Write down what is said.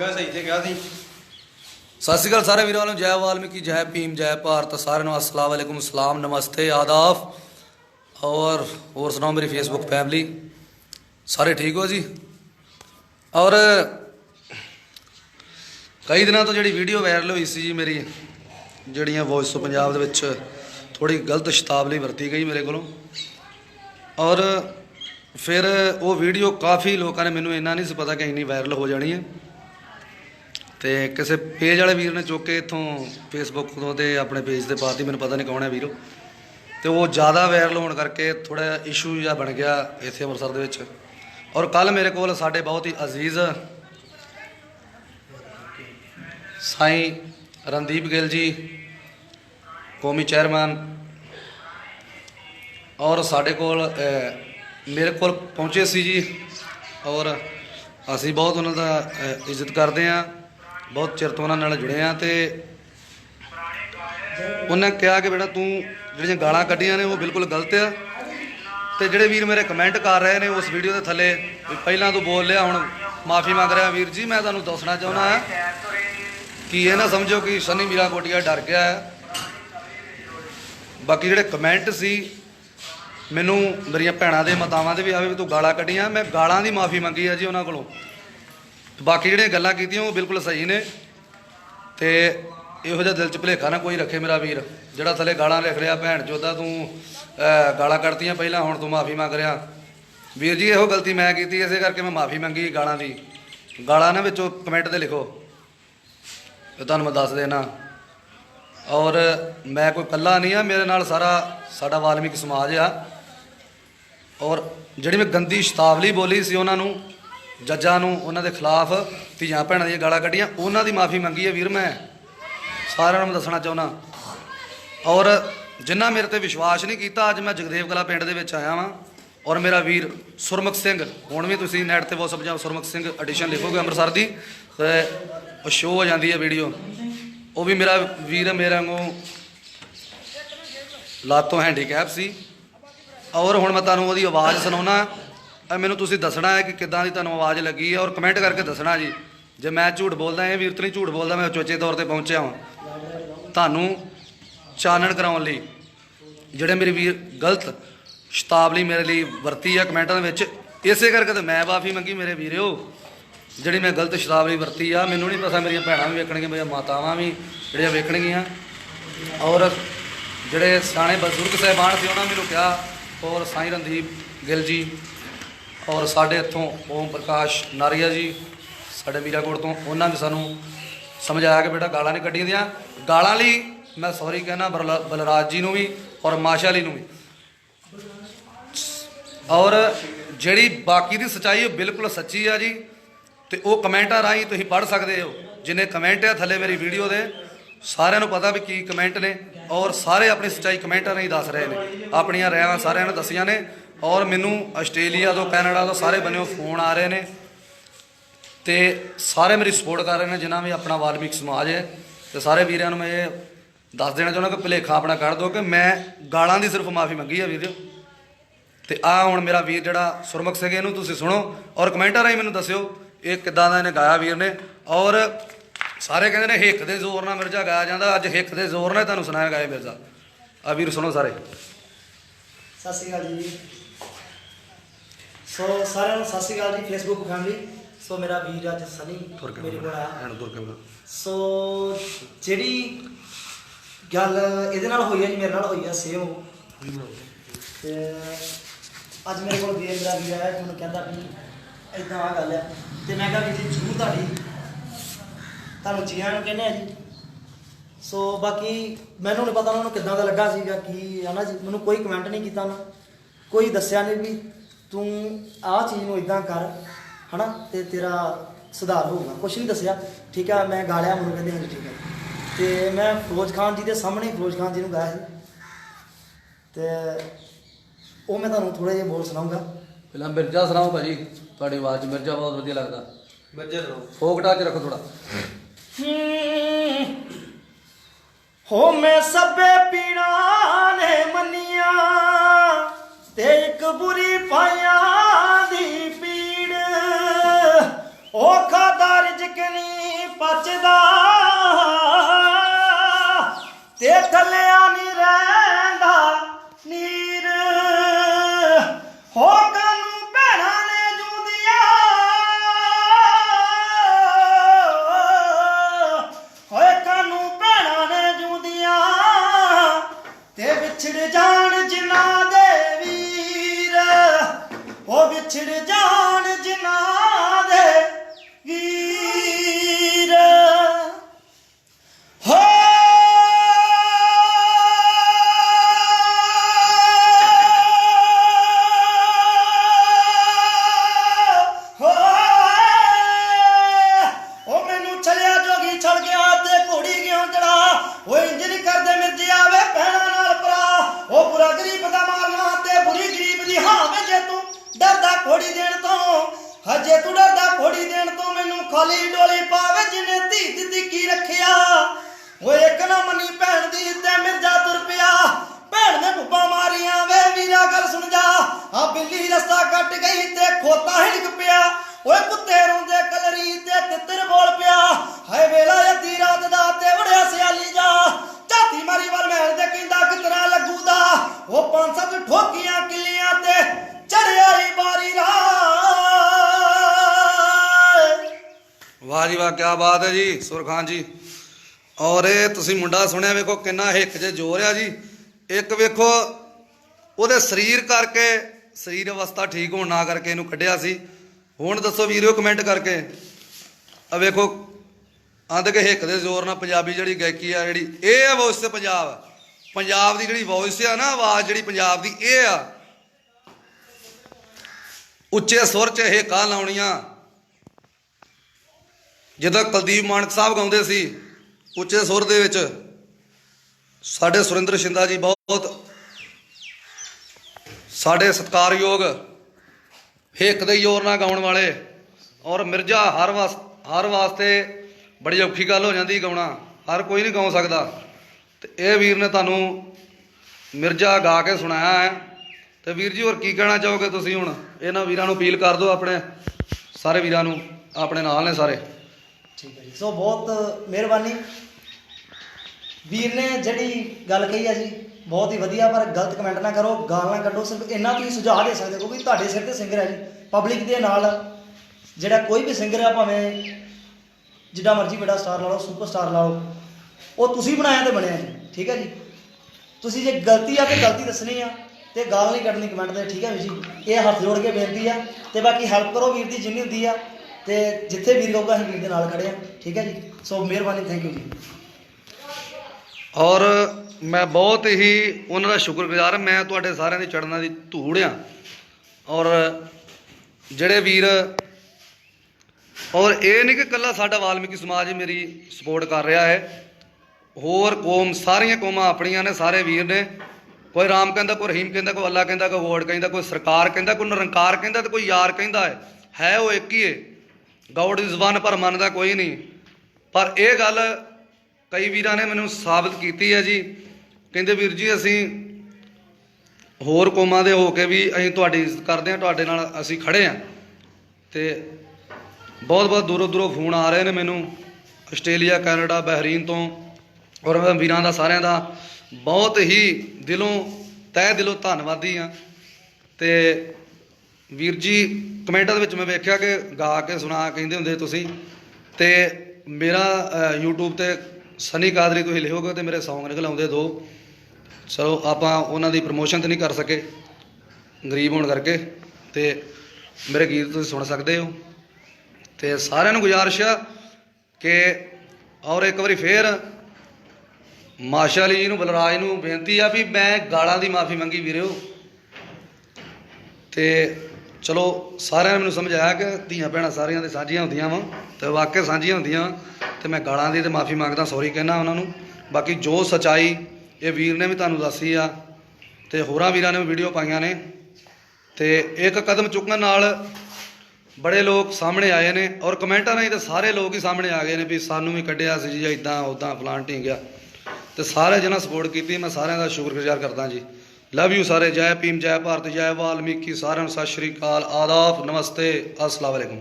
ਗਿਆ ਸਹੀ ਤੇ ਗਿਆ ਸੀ। ਸਤਿ ਸ਼੍ਰੀ ਅਕਾਲ ਸਾਰੇ ਵੀਰਾਂ ਨੂੰ ਜੈ ਵਾਲਮੀਕੀ, ਜੈ ਭੀਮ, ਜੈ ਭਾਰਤ, ਸਾਰਿਆਂ ਨੂੰ ਅਸਲਾਮ ਵਾਲੇਕੁਮ ਸਲਾਮ, ਨਮਸਤੇ, ਆਦਾਬ। ਔਰ ਹੋਰ ਸੁਣਾਓ ਮੇਰੀ ਫੇਸਬੁੱਕ ਫੈਮਿਲੀ ਸਾਰੇ ਠੀਕ ਹੋ ਜੀ? ਔਰ ਕਈ ਦਿਨਾਂ ਤੋਂ ਜਿਹੜੀ ਵੀਡੀਓ ਵਾਇਰਲ ਹੋਈ ਸੀ ਜੀ ਮੇਰੀ, ਜਿਹੜੀਆਂ ਵੌਇਸ ਤੋਂ ਪੰਜਾਬ ਦੇ ਵਿੱਚ ਥੋੜੀ ਗਲਤ ਸ਼ਤਾਬਲੀ ਵਰਤੀ ਗਈ ਮੇਰੇ ਕੋਲੋਂ। ਔਰ ਫਿਰ ਉਹ ਵੀਡੀਓ ਕਾਫੀ ਲੋਕਾਂ ਨੇ ਮੈਨੂੰ ਇੰਨਾ ਨਹੀਂ ਸੀ ਪਤਾ ਕਿ ਇੰਨੀ ਵਾਇਰਲ ਹੋ ਜਾਣੀ ਹੈ। ਤੇ ਕਿਸੇ ਪੇਜ ਵਾਲੇ ਵੀਰ ਨੇ ਚੁੱਕ ਕੇ ਇੱਥੋਂ ਫੇਸਬੁੱਕ ਤੋਂ ਤੇ ਆਪਣੇ ਪੇਜ ਤੇ ਪਾਤੀ ਮੈਨੂੰ ਪਤਾ ਨਹੀਂ ਕੌਣ ਹੈ ਵੀਰੋ। ਤੇ ਉਹ ਜ਼ਿਆਦਾ ਵਾਇਰਲ ਹੋਣ ਕਰਕੇ ਥੋੜਾ ਇਸ਼ੂ ਜਿਹਾ ਬਣ ਗਿਆ ਇੱਥੇ ਅੰਮ੍ਰਿਤਸਰ ਦੇ ਵਿੱਚ। ਔਰ ਕੱਲ ਮੇਰੇ ਕੋਲ ਸਾਡੇ ਬਹੁਤ ਹੀ ਅਜ਼ੀਜ਼ ਸਾਈਂ ਰਣਦੀਪ ਗਿੱਲ ਜੀ, ਕੌਮੀ ਚੇਅਰਮੈਨ ਔਰ ਸਾਡੇ ਕੋਲ ਮੇਰੇ ਕੋਲ ਪਹੁੰਚੇ ਸੀ ਜੀ। ਔਰ ਅਸੀਂ ਬਹੁਤ ਉਹਨਾਂ ਦਾ ਇੱਜ਼ਤ ਕਰਦੇ ਹਾਂ। ਬਹੁਤ ਚਿਰ ਤੋਂ ਉਹਨਾਂ ਨਾਲ ਜੁੜੇ ਆ ਤੇ ਉਹਨੇ ਕਿਹਾ ਕਿ ਬੇਟਾ ਤੂੰ ਜਿਹੜੀਆਂ ਗਾਲਾਂ ਕੱਢੀਆਂ ਨੇ ਉਹ ਬਿਲਕੁਲ ਗਲਤ ਆ। ਤੇ ਜਿਹੜੇ ਵੀਰ ਮੇਰੇ ਕਮੈਂਟ ਕਰ ਰਹੇ ਨੇ ਉਸ ਵੀਡੀਓ ਦੇ ਥੱਲੇ ਪਹਿਲਾਂ ਤੂੰ ਬੋਲ ਲਿਆ, ਹੁਣ ਮਾਫੀ ਮੰਗ ਰਿਹਾ ਵੀਰ ਜੀ, ਮੈਂ ਤੁਹਾਨੂੰ ਦੱਸਣਾ ਚਾਹੁੰਦਾ ਹਾਂ ਕਿ ਇਹ ਨਾ ਸਮਝੋ ਕਿ ਸਨੀ ਮੀਰਾ ਕੋਟੀਆ ਡਰ ਗਿਆ ਹੈ। ਬਾਕੀ ਜਿਹੜੇ ਕਮੈਂਟ ਸੀ, ਮੈਨੂੰ ਮੇਰੀਆਂ ਭੈਣਾਂ ਦੇ ਮਾਤਾਵਾਂ ਦੇ ਵੀ ਆਵੇ ਵੀ ਤੂੰ ਗਾਲਾਂ ਕੱਢੀਆਂ, ਮੈਂ ਗਾਲਾਂ ਦੀ ਮਾਫੀ ਮੰਗੀ ਆ ਜੀ ਉਹਨਾਂ ਕੋਲੋਂ। ਬਾਕੀ ਜਿਹੜੀਆਂ ਗੱਲਾਂ ਕੀਤੀਆਂ ਉਹ ਬਿਲਕੁਲ ਸਹੀ ਨੇ ਤੇ ਇਹੋ ਜਿਹਾ ਦਿਲ 'ਚ ਭੁਲੇਖਾ ਨਾ ਕੋਈ ਰੱਖੇ ਮੇਰਾ ਵੀਰ, ਜਿਹੜਾ ਥੱਲੇ ਗਾਲਾਂ ਲਿਖ ਰਿਹਾ, ਭੈਣ ਚੋਦਾ ਤੂੰ ਗਾਲਾਂ ਕੱਢਤੀਆਂ ਪਹਿਲਾਂ, ਹੁਣ ਤੂੰ ਮਾਫੀ ਮੰਗ ਰਿਹਾ। ਵੀਰ ਜੀ, ਇਹੋ ਗਲਤੀ ਮੈਂ ਕੀਤੀ, ਇਸੇ ਕਰਕੇ ਮੈਂ ਮਾਫੀ ਮੰਗੀ ਗਾਲਾਂ ਦੀ। ਗਾਲਾਂ ਨਾ ਵਿੱਚੋਂ ਕਮੈਂਟ ਤੇ ਲਿਖੋ। ਇਹ ਤੁਹਾਨੂੰ ਮੈਂ ਦੱਸ ਦੇਣਾ। ਔਰ ਮੈਂ ਕੋਈ ਇਕੱਲਾ ਨਹੀਂ ਆ, ਮੇਰੇ ਨਾਲ ਸਾਰਾ, ਸਾਡਾ ਵਾਲਮੀਕ ਸਮਾਜ ਆ। ਔਰ ਜਿਹੜੀ ਮੈਂ ਗੰਦੀ ਸ਼ਤਾਵਲੀ ਬੋਲੀ ਸੀ ਉਹਨਾਂ ਨੂੰ ਜੱਜਾਂ ਨੂੰ ਉਹਨਾਂ ਦੇ ਖਿਲਾਫ ਧੀਆਂ ਭੈਣਾਂ ਦੀਆਂ ਗਾਲਾਂ ਕੱਢੀਆਂ। ਉਹਨਾਂ ਦੀ ਮਾਫੀ ਮੰਗੀ ਹੈ ਵੀਰ ਮੈਂ। ਸਾਰਿਆਂ ਨੂੰ ਦੱਸਣਾ ਚਾਹੁੰਦਾ। ਔਰ ਜਿੰਨਾ ਮੇਰੇ ਤੇ ਵਿਸ਼ਵਾਸ ਨਹੀਂ ਕੀਤਾ ਅੱਜ ਮੈਂ ਜਗਦੇਵ ਕਲਾ ਪਿੰਡ ਦੇ ਵਿੱਚ ਆਇਆ ਵਾਂ। ਔਰ ਮੇਰਾ ਵੀਰ ਸੁਰਮੁਖ ਸਿੰਘ ਹੁਣ ਵੀ ਤੁਸੀਂ ਨੈਟ ਤੇ ਬਹੁਤ ਸਮਝਾਓ ਸੁਰਮੁਖ ਸਿੰਘ ਐਡੀਸ਼ਨ ਲਿਖੋਗੇ ਅੰਮ੍ਰਿਤਸਰ ਦੀ ਤੇ ਉਹ ਸ਼ੋਅ ਹੋ ਜਾਂਦੀ ਹੈ ਵੀਡੀਓ ਉਹ ਵੀ ਮੇਰਾ ਵੀਰ ਹੈ, ਮੇਰੇ ਵਾਂਗੂ ਲਾਤੋਂ ਹੈਂਡੀਕੈਪ ਸੀ। ਔਰ ਹੁਣ ਮੈਂ ਤੁਹਾਨੂੰ ਉਹਦੀ ਆਵਾਜ਼ ਸੁਣਾਉਣਾ। ਇਹ ਮੈਨੂੰ ਤੁਸੀਂ ਦੱਸਣਾ ਹੈ ਕਿ ਕਿੱਦਾਂ ਦੀ ਤੁਹਾਨੂੰ ਆਵਾਜ਼ ਲੱਗੀ ਹੈ ਔਰ ਕਮੈਂਟ ਕਰਕੇ ਦੱਸਣਾ ਜੀ। ਜੇ ਮੈਂ ਝੂਠ ਬੋਲਦਾ, ਇਹ ਵੀਰ ਤੇ ਨਹੀਂ ਝੂਠ ਬੋਲਦਾ, ਮੈਂ ਚੋਚੇ ਤੌਰ ਤੇ ਪਹੁੰਚਿਆ ਹਾਂ ਤੁਹਾਨੂੰ ਚਾਨਣ ਕਰਾਉਣ ਲਈ, ਜਿਹੜੇ ਮੇਰੇ ਵੀਰ ਗਲਤ ਸ਼ਤਾਬਲੀ ਮੇਰੇ ਲਈ ਵਰਤੀ ਆ ਕਮੈਂਟਾਂ ਦੇ ਵਿੱਚ, ਇਸੇ ਕਰਕੇ ਤੇ ਮੈਂ ਮਾਫੀ ਮੰਗੀ ਮੇਰੇ ਵੀਰਿਓ ਜਿਹੜੀ ਮੈਂ ਗਲਤ ਸ਼ਤਾਬਲੀ ਵਰਤੀ ਆ, ਮੈਨੂੰ ਨਹੀਂ ਪਤਾ ਮੇਰੀਆਂ ਭੈਣਾਂ ਵੀ ਵੇਖਣਗੀਆਂ, ਮੇਰੀਆਂ ਮਾਤਾਵਾਂ ਵੀ ਜਿਹੜੀਆਂ ਵੇਖਣਗੀਆਂ। ਔਰ ਜਿਹੜੇ ਸਿਆਣੇ ਬਜ਼ੁਰਗ ਸਹਿਬਾਨ ਸੀ, ਉਹਨਾਂ ਨੇ ਮੈਨੂੰ ਕਿਹਾ, ਔਰ ਸਾਈਂ ਰਣਦੀਪ ਗਿੱਲ ਜੀ ਔਰ ਸਾਡੇ ਇੱਥੋਂ ਓਮ ਪ੍ਰਕਾਸ਼ ਨਾਰੀਆ ਜੀ, ਸਾਡੇ ਮੀਰਾਕੋਟ ਤੋਂ, ਉਹਨਾਂ ਨੇ ਸਾਨੂੰ ਸਮਝਾਇਆ ਕਿ ਬੇਟਾ ਗਾਲਾਂ ਨਹੀਂ ਕੱਢੀਆਂ। ਦੀਆਂ ਗਾਲਾਂ ਲਈ ਮੈਂ ਸੌਰੀ ਕਹਿਣਾ, ਬਰਲਾ- ਬਲਰਾਜ ਜੀ ਨੂੰ ਵੀ ਔਰ ਮਾਸ਼ਾ ਲਈ ਨੂੰ ਵੀ। ਔਰ ਜਿਹੜੀ ਬਾਕੀ ਦੀ ਸਚਾਈ ਉਹ ਬਿਲਕੁਲ ਸੱਚੀ ਆ ਜੀ, ਤੇ ਉਹ ਕਮੈਂਟਾਂ ਰਾਹੀਂ ਤੁਸੀਂ ਪੜ੍ਹ ਸਕਦੇ ਹੋ। ਜਿਨੇ ਕਮੈਂਟ ਆ ਥੱਲੇ ਮੇਰੀ ਵੀਡੀਓ ਦੇ, ਸਾਰਿਆਂ ਨੂੰ ਪਤਾ ਵੀ ਕੀ ਕਮੈਂਟ ਨੇ ਔਰ ਸਾਰੇ ਆਪਣੀ ਸਚਾਈ ਕਮੈਂਟਾਂ ਰਾਹੀਂ ਦੱਸ ਰਹੇ ਨੇ। ਆਪਣੀਆਂ ਰਾਇਆਂ ਸਾਰਿਆਂ ਨੇ ਦੱਸੀਆਂ ਨੇ। ਔਰ ਮੈਨੂੰ ਆਸਟ੍ਰੇਲੀਆ ਤੋਂ ਕੈਨੇਡਾ ਤੋਂ ਸਾਰੇ ਬੰਨਿਓ ਫੋਨ ਆ ਰਹੇ ਨੇ ਤੇ ਸਾਰੇ ਮੇਰੀ ਸਪੋਰਟ ਕਰ ਰਹੇ ਨੇ, ਜਿਨ੍ਹਾਂ ਵੀ ਆਪਣਾ ਵਾਲਮੀਕ ਸਮਾਜ ਹੈ। ਤੇ ਸਾਰੇ ਵੀਰਾਂ ਨੂੰ ਮੈਂ ਇਹ ਦੱਸ ਦੇਣਾ ਚਾਹੁੰਦਾ ਕਿ ਭੁਲੇਖਾ ਆਪਣਾ ਕੱਢ ਦਿਓ ਕਿ ਮੈਂ ਗਾਲਾਂ ਦੀ ਸਿਰਫ ਮਾਫੀ ਮੰਗੀ ਆ ਵੀਰੋ। ਤੇ ਆ ਹੁਣ ਮੇਰਾ ਵੀਰ ਜਿਹੜਾ ਸੁਰਮੁਖ ਸਿੰਘ, ਇਹਨੂੰ ਤੁਸੀਂ ਸੁਣੋ ਔਰ ਕਮੈਂਟਾਂ ਰਾਹੀਂ ਮੈਨੂੰ ਦੱਸਿਓ ਇਹ ਕਿੱਦਾਂ ਦਾ ਇਹਨੇ ਗਾਇਆ ਵੀਰ ਨੇ। ਔਰ ਸਾਰੇ ਕਹਿੰਦੇ ਨੇ ਹਿੱਕ ਦੇ ਜ਼ੋਰ ਨਾਲ ਮਿਰਜ਼ਾ ਗਾਇਆ ਜਾਂਦਾ, ਅੱਜ ਹਿੱਕ ਦੇ ਜ਼ੋਰ ਨਾਲ ਤੁਹਾਨੂੰ ਸੁਣਾਇਆ ਗਾਇਆ ਮਿਰਜ਼ਾ। ਆ ਵੀਰ ਸੁਣੋ ਸਾਰੇ। ਸਤਿ ਸ਼੍ਰੀ ਅਕਾਲ ਜੀ। ਸੋ ਸਾਰਿਆਂ ਨੂੰ ਸਤਿ ਸ਼੍ਰੀ ਅਕਾਲ ਜੀ ਫੇਸਬੁੱਕ ਫੈਮਿਲੀ ਸੋ ਮੇਰਾ ਵੀਰ ਅੱਜ ਸਨੀ ਮੇਰੇ ਕੋਲ ਆਇਆ ਤੁਰ ਕੇ ਸੋ ਜਿਹੜੀ ਗੱਲ ਇਹਦੇ ਨਾਲ ਹੋਈ ਹੈ ਜੀ ਮੇਰੇ ਨਾਲ ਹੋਈ ਹੈ ਸੇਮ ਤੇ ਅੱਜ ਮੇਰੇ ਕੋਲ ਵੀਰ ਮੇਰਾ ਵੀਰ ਆਇਆ ਤੇ ਮੈਨੂੰ ਕਹਿੰਦਾ ਵੀ ਇਦਾਂ ਆ ਗੱਲ ਹੈ ਤੇ ਮੈਂ ਕਿਹਾ ਵੀ ਜੀ ਜ਼ਰੂਰ ਤੁਹਾਡੀ ਤੁਹਾਨੂੰ ਜੀਆਂ ਨੂੰ ਕਹਿੰਦੇ ਆ ਜੀ। ਸੋ ਬਾਕੀ ਮੈਨੂੰ ਨਹੀਂ ਪਤਾ ਉਹਨਾਂ ਨੂੰ ਕਿੱਦਾਂ ਦਾ ਲੱਗਾ ਸੀਗਾ ਕੀ ਹਨਾ ਜੀ। ਮੈਨੂੰ ਕੋਈ ਕਮੈਂਟ ਨਹੀਂ ਕੀਤਾ ਨਾ ਕੋਈ ਦੱਸਿਆ ਨਹੀਂ ਵੀ ਤੂੰ ਆਹ ਚੀਜ਼ ਨੂੰ ਇਦਾਂ ਕਰ ਹਨਾ? ਤੇ ਤੇਰਾ ਸੁਧਾਰ ਹੋਊਗਾ। ਕੁਝ ਨਹੀਂ ਦੱਸਿਆ। ਠੀਕ ਆ ਮੈਂ ਗਾਲਿਆ ਮੈਨੂੰ ਕਹਿੰਦੇ ਹਾਂਜੀ ਠੀਕ ਹੈ ਤੇ ਮੈਂ ਫਿਰੋਜ਼ ਖਾਨ ਜੀ ਦੇ ਸਾਹਮਣੇ ਫਿਰੋਜ਼ ਖਾਨ ਜੀ ਨੂੰ ਗਾਇਆ ਸੀ। ਤੇ ਉਹ ਮੈਂ ਤੁਹਾਨੂੰ ਥੋੜਾ ਜਿਹਾ ਬੋਲ ਸੁਣਾਉਂਗਾ ਪਹਿਲਾਂ ਮਿਰਜ਼ਾ ਸੁਣਾਓ ਭਾਜੀ। ਤੁਹਾਡੀ ਆਵਾਜ਼ 'ਚ ਮਿਰਜ਼ਾ ਬਹੁਤ ਵਧੀਆ ਲੱਗਦਾ। ਬੱਜਰ ਰੋ ਫੋਕ ਟਾਚ ਰੱਖੋ ਥੋੜਾ ਹੋ ਮੈਂ ਸਭੇ ਪੀਣਾ ਨੇ ਮੰਨੀਆਂ। ਤੇ ਇੱਕ ਬੁਰੀ ਪਾਇਆਂ ਦੀ ਪੀੜ। ਔਖਾ ਦਾ ਰਿਜਕ ਨਹੀਂ ਪਚਦਾ। ਤੇ ਥੱਲਿਆ ਨਹੀਂ ਰਹਿੰਦਾ ਨੀਰ। ਹੋ ਉਹ ਵਿਛੜ ਡਰਦਾ ਘੋੜੀ ਦੇਣ ਤੋਂ, ਹਜੇ ਤੂੰ ਡਰਦਾ ਘੋੜੀ ਦੇਣ ਤੋਂ, ਮੈਨੂੰ ਖਾਲੀ ਡੋਲੀ ਪਾਵੇ ਜਿਨੇ ਧੀ ਦਿੱਤੀ ਕੀ ਰੱਖਿਆ। ਓਏ ਇੱਕ ਨਾ ਮੰਨੀ ਭੈਣ ਦੀ ਤੇ ਮਿਰਜਾ ਤੁਰ ਪਿਆ। ਭੈਣ ਨੇ ਭੁੱਪਾ ਮਾਰੀਆਂ, ਵੇ ਵੀਰਾ ਗੱਲ ਸੁਣ ਜਾ। ਆ ਬਿੱਲੀ ਰਸਤਾ ਕੱਟ ਗਈ ਤੇ ਖੋਤਾ ਹਿੜਕ ਪਿਆ। ਓਏ ਕੁੱਤੇ ਰੋਂਦੇ ਕਲਰੀ ਤੇ ਬਾਤ ਹੈ ਜੀ ਸੁਰਖਾਨ ਜੀ। ਔਰ ਇਹ ਤੁਸੀਂ ਮੁੰਡਾ ਸੁਣਿਆ, ਵੇਖੋ ਕਿੰਨਾ ਹਿੱਕ 'ਚ ਜ਼ੋਰ ਆ ਜੀ। ਇੱਕ ਵੇਖੋ, ਉਹਦੇ ਸਰੀਰ ਕਰਕੇ, ਸਰੀਰ ਅਵਸਥਾ ਠੀਕ ਹੋਣ ਨਾ ਕਰਕੇ ਇਹਨੂੰ ਕੱਢਿਆ ਸੀ। ਹੁਣ ਦੱਸੋ ਵੀਰੋ ਕਮੈਂਟ ਕਰਕੇ। ਆ ਵੇਖੋ ਆਂਦ ਕੇ ਹਿੱਕ ਦੇ ਜ਼ੋਰ ਨਾਲ ਪੰਜਾਬੀ ਜਿਹੜੀ ਗਾਇਕੀ ਆ, ਜਿਹੜੀ ਇਹ ਆ ਵੌਇਸ ਤੇ ਪੰਜਾਬ। ਪੰਜਾਬ ਦੀ ਜਿਹੜੀ ਵੌਇਸ ਆ ਨਾ, ਆਵਾਜ਼ ਜਿਹੜੀ ਪੰਜਾਬ ਦੀ, ਇਹ ਆ। ਉੱਚੇ ਸੁਰ 'ਚ ਹੇਕਾਂ ਲਾਉਣੀਆਂ। ਜਿੱਦਾਂ ਕੁਲਦੀਪ ਮਾਨਕ ਸਾਹਿਬ ਗਾਉਂਦੇ ਸੀ, ਉੱਚੇ ਸੁਰ ਦੇ ਵਿੱਚ। ਸਾਡੇ ਸੁਰਿੰਦਰ ਸ਼ਿੰਦਾ ਜੀ ਬਹੁਤ ਸਾਡੇ ਸਤਿਕਾਰਯੋਗ ਹਿੱਕ ਦੇ ਜ਼ੋਰ ਨਾਲ ਗਾਉਣ ਵਾਲੇ ਔਰ ਮਿਰਜ਼ਾ ਹਰ ਵਾਸ, ਹਰ ਵਾਸਤੇ ਬੜੀ ਔਖੀ ਗੱਲ ਹੋ ਜਾਂਦੀ ਗਾਉਣਾ, ਹਰ ਕੋਈ ਨਹੀਂ ਗਾਉ ਸਕਦਾ। ਤੇ ਇਹ ਵੀਰ ਨੇ ਤੁਹਾਨੂੰ ਮਿਰਜ਼ਾ ਗਾ ਕੇ ਸੁਣਾਇਆ ਹੈ। ਤੇ ਵੀਰ ਜੀ ਹੋਰ ਕੀ ਕਹਿਣਾ ਚਾਹੋਗੇ ਤੁਸੀਂ ਹੁਣ? ਇਹਨਾਂ ਵੀਰਾਂ ਨੂੰ ਅਪੀਲ ਕਰ ਦਿਓ ਆਪਣੇ, ਸਾਰੇ ਵੀਰਾਂ ਨੂੰ, ਆਪਣੇ ਨਾਲ ਨੇ ਸਾਰੇ। ਠੀਕ ਹੈ ਜੀ। ਸੋ ਬਹੁਤ ਮਿਹਰਬਾਨੀ। ਵੀਰ ਨੇ ਜਿਹੜੀ ਗੱਲ ਕਹੀ ਆ ਜੀ, ਬਹੁਤ ਹੀ ਵਧੀਆ, ਪਰ ਗਲਤ ਕਮੈਂਟ ਨਾ ਕਰੋ, ਗਾਲ ਨਾ ਕੱਢੋ, ਸਿਰਫ ਇੰਨਾ ਤੁਸੀਂ ਸੁਝਾਅ ਦੇ ਸਕਦੇ ਹੋ ਕਿਉਂਕਿ ਤੁਹਾਡੇ ਸਿਰ ਤੇ ਸਿੰਗਰ ਹੈ ਜੀ। ਪਬਲਿਕ ਦੇ ਨਾਲ ਜਿਹੜਾ ਕੋਈ ਵੀ ਸਿੰਗਰ ਆ, ਭਾਵੇਂ ਜਿੱਡਾ ਮਰਜ਼ੀ ਵੱਡਾ ਸਟਾਰ ਲਾ ਲਓ ਸੁਪਰ ਸਟਾਰ ਲਾ ਲਓ, ਉਹ ਤੁਸੀਂ ਬਣਾਇਆ ਤੇ ਬਣਿਆ ਜੀ, ਠੀਕ ਹੈ ਜੀ। ਤੁਸੀਂ ਜੇ ਗਲਤੀ ਆ ਤੇ ਗਲਤੀ ਦੱਸਣੀ ਆ ਤੇ ਗਾਲ ਨਹੀਂ ਕੱਢਣੀ ਕਮੈਂਟ ਤੇ, ਠੀਕ ਹੈ ਵੀਰ ਜੀ। ਇਹ ਹੱਥ ਜੋੜ ਕੇ ਬੇਨਤੀ ਆ ਤੇ ਬਾਕੀ ਹੈਲਪ ਕਰੋ ਵੀਰ ਦੀ, ਜਿੰਨੀ ਹੁੰਦੀ ਆ। ਤੇ ਜਿੱਥੇ ਵੀਰ ਕਹੂਗਾ ਅਸੀਂ ਵੀਰ ਦੇ ਨਾਲ ਖੜੇ ਆ, ਠੀਕ ਹੈ ਜੀ? ਸੋ ਮਿਹਰਬਾਨੀ ਥੈਂਕ ਯੂ ਜੀ। ਔਰ ਮੈਂ ਬਹੁਤ ਹੀ ਉਹਨਾਂ ਦਾ ਸ਼ੁਕਰਗੁਜ਼ਾਰ ਮੈਂ ਤੁਹਾਡੇ ਸਾਰਿਆਂ ਦੇ ਚੜਨਾ ਦੀ ਧੂੜ ਆ ਔਰ ਜਿਹੜੇ ਵੀਰ, ਔਰ ਇਹ ਨਹੀਂ ਕਿ ਕੱਲਾ ਸਾਡਾ ਵਾਲਮੀਕੀ ਸਮਾਜ ਹੀ ਮੇਰੀ ਸਪੋਰਟ ਕਰ ਰਿਹਾ ਹੈ। ਹੋਰ ਕੌਮ, ਸਾਰੀਆਂ ਕੌਮਾਂ ਆਪਣੀਆਂ ਨੇ, ਸਾਰੇ ਵੀਰ ਨੇ। ਕੋਈ ਰਾਮ ਕਹਿੰਦਾ, ਕੋਈ ਰਹੀਮ ਕਹਿੰਦਾ, ਕੋਈ ਅੱਲਾ ਕਹਿੰਦਾ, ਕੋਈ ਗੋਡ ਕਹਿੰਦਾ, ਕੋਈ ਸਰਕਾਰ ਕਹਿੰਦਾ, ਕੋਈ ਨਿਰੰਕਾਰ ਕਹਿੰਦਾ ਤੇ ਕੋਈ ਯਾਰ ਕਹਿੰਦਾ ਹੈ। ਹੈ ਉਹ ਇੱਕ ਹੀ ਹੈ। ਗੌਡ ਇਜ਼ ਵਨ ਪਰ ਮੰਨਦਾ ਕੋਈ ਨਹੀਂ। ਪਰ ਇਹ ਗੱਲ ਕਈ ਵੀਰਾਂ ਨੇ ਮੈਨੂੰ ਸਾਬਤ ਕੀਤੀ ਹੈ ਜੀ। ਕਹਿੰਦੇ ਵੀਰ ਜੀ, ਅਸੀਂ ਹੋਰ ਕੌਮਾਂ ਦੇ ਹੋ ਕੇ ਵੀ ਅਸੀਂ ਤੁਹਾਡੀ ਇੱਜ਼ਤ ਕਰਦੇ ਹਾਂ, ਤੁਹਾਡੇ ਨਾਲ ਅਸੀਂ ਖੜੇ ਹਾਂ। ਤੇ ਬਹੁਤ ਬਹੁਤ ਦੂਰੋਂ ਦੂਰੋਂ ਫੋਨ ਆ ਰਹੇ ਨੇ ਮੈਨੂੰ। ਆਸਟ੍ਰੇਲੀਆ, ਕੈਨੇਡਾ, ਬਹਿਰੀਨ ਤੋਂ ਔਰ ਮੈਂ ਵੀਰਾਂ ਦਾ, ਸਾਰਿਆਂ ਦਾ ਬਹੁਤ ਹੀ ਦਿਲੋਂ, ਤਹਿ ਦਿਲੋਂ ਧੰਨਵਾਦੀ ਹਾਂ। ਤੇ ਵੀਰ ਜੀ ਕਮੈਂਟਾਂ ਦੇ ਵਿੱਚ ਮੈਂ ਵੇਖਿਆ ਕਿ ਗਾ ਕੇ ਸੁਣਾ ਕਹਿੰਦੇ ਹੁੰਦੇ ਤੁਸੀਂ। ਤੇ ਮੇਰਾ ਅ, YouTube ਤੇ ਸਨੀ ਕਾਦਰੀ ਤੁਸੀਂ ਲਿਖੋਗੇ ਤੇ ਮੇਰੇ Song ਨਿਕਲ ਆਉਂਦੇ ਦੋ। ਚਲੋ ਆਪਾਂ ਉਹਨਾਂ ਦੀ ਪ੍ਰਮੋਸ਼ਨ ਤੇ ਨਹੀਂ ਕਰ ਸਕੇ। ਗਰੀਬ ਹੋਣ ਕਰਕੇ। ਤੇ ਮੇਰੇ ਗੀਤ ਤੁਸੀਂ ਸੁਣ ਸਕਦੇ ਹੋ। ਤੇ ਸਾਰਿਆਂ ਨੂੰ ਗੁਜ਼ਾਰਿਸ਼ ਆ ਕਿ ਔਰ ਇੱਕ ਵਾਰੀ ਫੇਰ ਮਾਸ਼ਾ ਅਲੀ ਜੀ ਨੂੰ ਬਲਰਾਜ ਨੂੰ ਬੇਨਤੀ ਆ ਵੀ ਮੈਂ ਗਾਲਾਂ ਦੀ ਮਾਫੀ ਮੰਗੀ ਵੀਰਿਓ ਤੇ ਚਲੋ, ਸਾਰਿਆਂ ਨੇ ਮੈਨੂੰ ਸਮਝਾਇਆ ਕਿ ਧੀਆਂ ਭੈਣਾਂ ਸਾਰੀਆਂ ਦੇ ਸਾਂਝੀਆਂ ਹੁੰਦੀਆਂ ਵਾ ਤੇ ਵਾਕਿਆ ਸਾਂਝੀਆਂ ਹੁੰਦੀਆਂ ਵਾਂ ਤੇ ਮੈਂ ਗਾਲਾਂ ਦੀ ਤੇ ਮਾਫੀ ਮੰਗਦਾ ਸੌਰੀ ਕਹਿਣਾ ਉਹਨਾਂ ਨੂੰ। ਬਾਕੀ ਜੋ ਸਚਾਈ, ਇਹ ਵੀਰ ਨੇ ਵੀ ਤੁਹਾਨੂੰ ਦੱਸੀ ਆ ਤੇ ਹੋਰਾਂ ਵੀਰਾਂ ਨੇ ਵੀ ਵੀਡੀਓ ਪਾਈਆਂ ਨੇ ਤੇ ਇੱਕ ਕਦਮ ਚੁੱਕਣ ਨਾਲ ਬੜੇ ਲੋਕ ਸਾਹਮਣੇ ਆਏ ਨੇ ਔਰ ਕਮੈਂਟਾਂ ਰਾਹੀਂ ਤੇ ਸਾਰੇ ਲੋਕ ਹੀ ਸਾਹਮਣੇ ਆ ਗਏ ਨੇ ਵੀ ਸਾਨੂੰ ਵੀ ਕੱਢਿਆ ਸੀ ਜੀ ਇਦਾਂ ਉਦਾਂ ਫਲਾਣ ਢੀਂਗਿਆ ਤੇ ਸਾਰੇ ਜਿਹਨਾਂ ਸਪੋਰਟ ਕੀਤੀ, ਮੈਂ ਸਾਰਿਆਂ ਦਾ ਸ਼ੁਕਰਗੁਜ਼ਾਰ ਕਰਦਾ ਜੀ। ਲਵ ਯੂ ਸਾਰੇ, ਜੈ ਭੀਮ, ਜੈ ਭਾਰਤ, ਜੈ ਵਾਲਮੀਕੀ, ਸਾਰਿਆਂ ਨੂੰ ਸਤਿ ਸ਼੍ਰੀ ਅਕਾਲ, ਆਦਾਬ, ਨਮਸਤੇ, ਅਸਲਾਮ ਵਾਲੇਕੁਮ